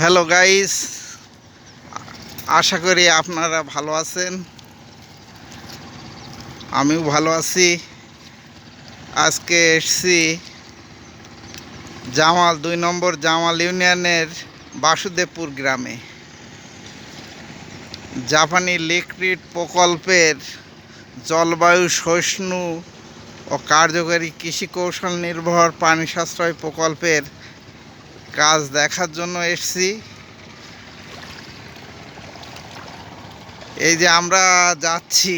Hello guys আশা করি আপনারা ভালো আছেন। আমিও ভালো আছি। আজকে এসছি জামাল দুই নম্বর জামাল ইউনিয়নের বাসুদেবপুর গ্রামে। জাপানি লিকুইড প্রকল্পের জলবায়ু, সহিষ্ণু ও কার্যকরী কৃষি কৌশল নির্ভর পানি সাশ্রয় প্রকল্পের কাজ দেখার জন্য এসছি। এই যে আমরা যাচ্ছি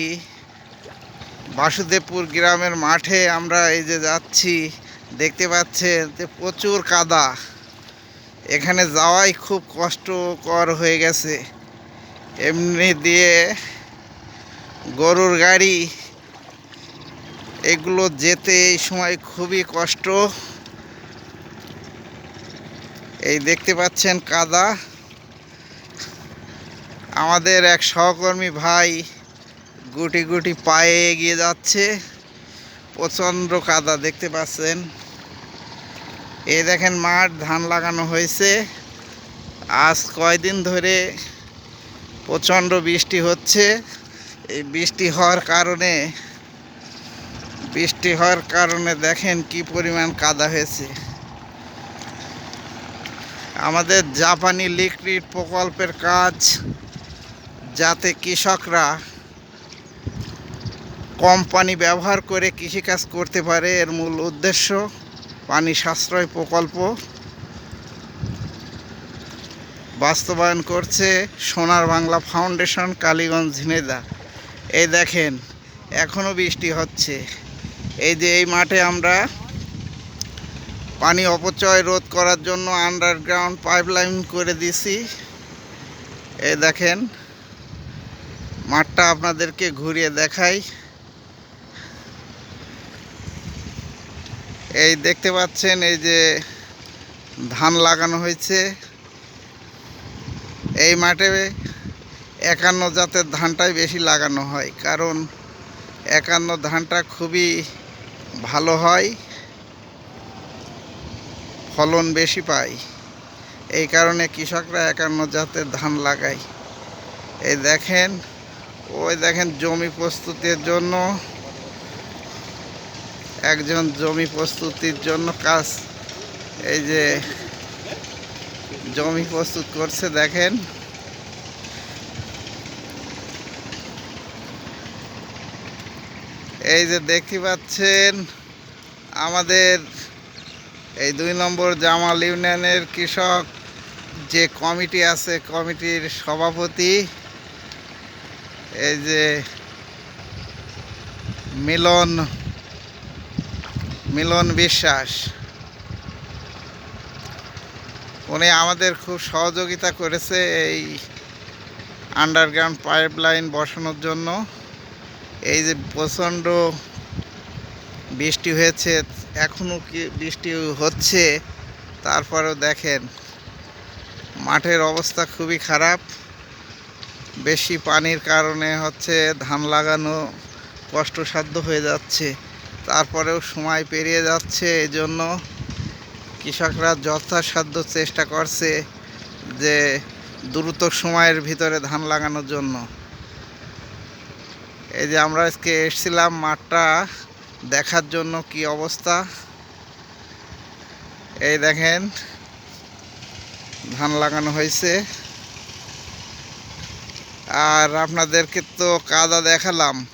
বাসুদেবপুর গ্রামের মাঠে, আমরা এই যে যাচ্ছি, দেখতে পাচ্ছেন যে প্রচুর কাদা। এখানে যাওয়াই খুব কষ্টকর হয়ে গেছে। এমনি দিয়ে গরুর গাড়ি, এগুলো যেতে এই সময় খুবই কষ্ট। এই দেখতে পাচ্ছেন কাদা। আমাদের এক সহকর্মী ভাই গুটি গুটি পায়ে এগিয়ে যাচ্ছে। প্রচণ্ড কাদা দেখতে পাচ্ছেন। এই দেখেন মাঠ, ধান লাগানো হয়েছে। আজ কয়দিন ধরে প্রচণ্ড বৃষ্টি হচ্ছে। এই বৃষ্টি হওয়ার কারণে, বৃষ্টি হওয়ার কারণে দেখেন কি পরিমাণ কাদা হয়েছে। আমাদের জাপানি লিকুইড প্রকল্পের কাজ যাতে কৃষকরা কম পানি ব্যবহার করে কৃষিকাজ করতে পারে, এর মূল উদ্দেশ্য পানি সাশ্রয় প্রকল্প। বাস্তবায়ন করছে সোনার বাংলা ফাউন্ডেশন, কালীগঞ্জ ঝিনেদা এই দেখেন এখনও বৃষ্টি হচ্ছে। এই যে এই মাঠে আমরা পানি অপচয় রোধ করার জন্য আন্ডারগ্রাউন্ড পাইপলাইন করে দিছি। এই দেখেন, মাঠটা আপনাদেরকে ঘুরিয়ে দেখাই। এই দেখতে পাচ্ছেন, এই যে ধান লাগানো হয়েছে। এই মাঠে একান্ন জাতের ধানটাই বেশি লাগানো হয়, কারণ একান্ন ধানটা খুবই ভালো হয়। ফলন বেশি পায়। এই কারণে কৃষকরা একান্ন জাতের ধান লাগায়। এই দেখেন, ওই দেখেন জমি প্রস্তুতির জন্য, একজন জমি প্রস্তুতির জন্য কাজ, এই যে জমি প্রস্তুত করছে, দেখেন। এই যে দেখতে পাচ্ছেন, আমাদের এই দুই নম্বর জামাল ইউনিয়নের কৃষক, যে কমিটি আছে, কমিটির সভাপতি, এই যে মিলন মিলন বিশ্বাস, উনি আমাদের খুব সহযোগিতা করেছে এই আন্ডারগ্রাউন্ড পাইপ লাইন বসানোর জন্য। এই যে প্রচণ্ড বৃষ্টি হয়েছে এখনও কি বৃষ্টি হচ্ছে? তারপরেও দেখেন, মাঠের অবস্থা খুবই খারাপ। বেশি পানির কারণে হচ্ছে ধান লাগানো কষ্টসাধ্য হয়ে যাচ্ছে। তারপরেও সময় পেরিয়ে যাচ্ছে এই জন্য কৃষকরা যথাসাধ্য চেষ্টা করছে যে দ্রুত সময়ের ভিতরে ধান লাগানোর জন্য। এই যে আমরা আজকে এসেছিলাম মাঠটা দেখার জন্য কি অবস্থা? এই দেখেন, ধান লাগানো হয়েছে। আর আপনাদেরকে তো কাদা দেখালাম।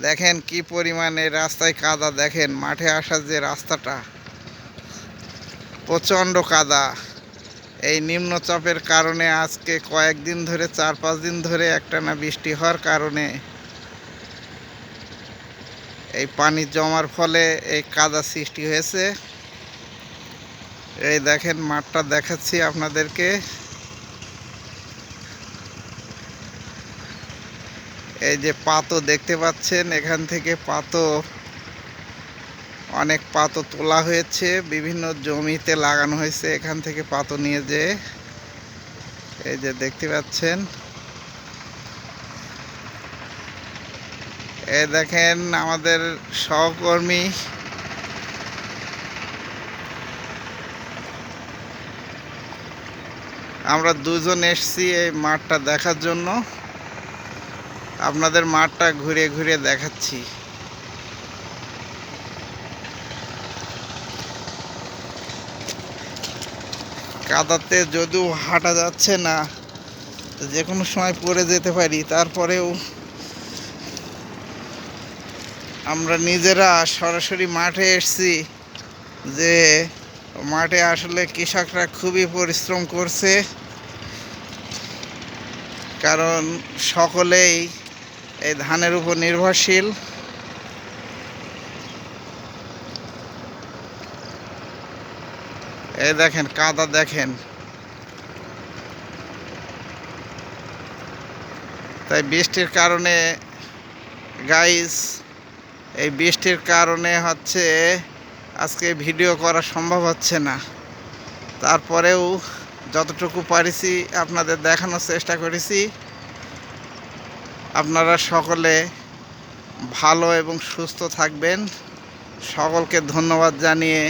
দেখেন কি পরিমাণে রাস্তায় কাদা, দেখেন মাঠে আসার যে রাস্তাটা। প্রচণ্ড কাদা। এই নিম্নচাপের কারণে আজকে কয়েকদিন ধরে, চার পাঁচ দিন ধরে একটানা বৃষ্টি হওয়ার কারণে এই পানি জমার ফলে এই কাদা সৃষ্টি হয়েছে। এই দেখেন, মাঠটা দেখাচ্ছি আপনাদেরকে। এই যে পাতো দেখতে পাচ্ছেন, এখান থেকে পাতো অনেক পাতো তোলা হয়েছে, বিভিন্ন জমিতে লাগানো হয়েছে এখান থেকে পাতো নিয়ে যে এই যে দেখতে পাচ্ছেন। এ দেখেন আমাদের সহকর্মী। আমরা দুজন এসছি এই মাঠটা দেখার জন্য। আপনাদের মাঠটা ঘুরে ঘুরে দেখাচ্ছি। কাদাতে যদিও হাঁটা যাচ্ছে না যে কোনো সময় পড়ে যেতে পারি, তারপরেও আমরা নিজেরা সরাসরি মাঠে এসছি যে মাঠে আসলে কৃষকরা খুবই পরিশ্রম করছে। কারণ সকলেই এই ধানের উপর নির্ভরশীল। এই দেখেন, কাদা দেখেন। তাই বৃষ্টির কারণে গাইস এই বৃষ্টির কারণে হচ্ছে আজকে ভিডিও করা সম্ভব হচ্ছে না। তারপরেও যতটুকু পারিছি আপনাদের দেখানোর চেষ্টা করেছি। আপনারা সকলে ভালো এবং সুস্থ থাকবেন। সকলকে ধন্যবাদ জানিয়ে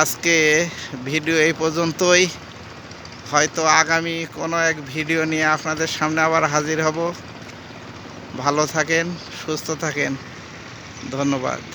আজকে ভিডিও এই পর্যন্তই। হয়তো আগামী কোনো এক ভিডিও নিয়ে আপনাদের সামনে আবার হাজির হব। ভালো থাকেন, সুস্থ থাকেন। ধন্যবাদ।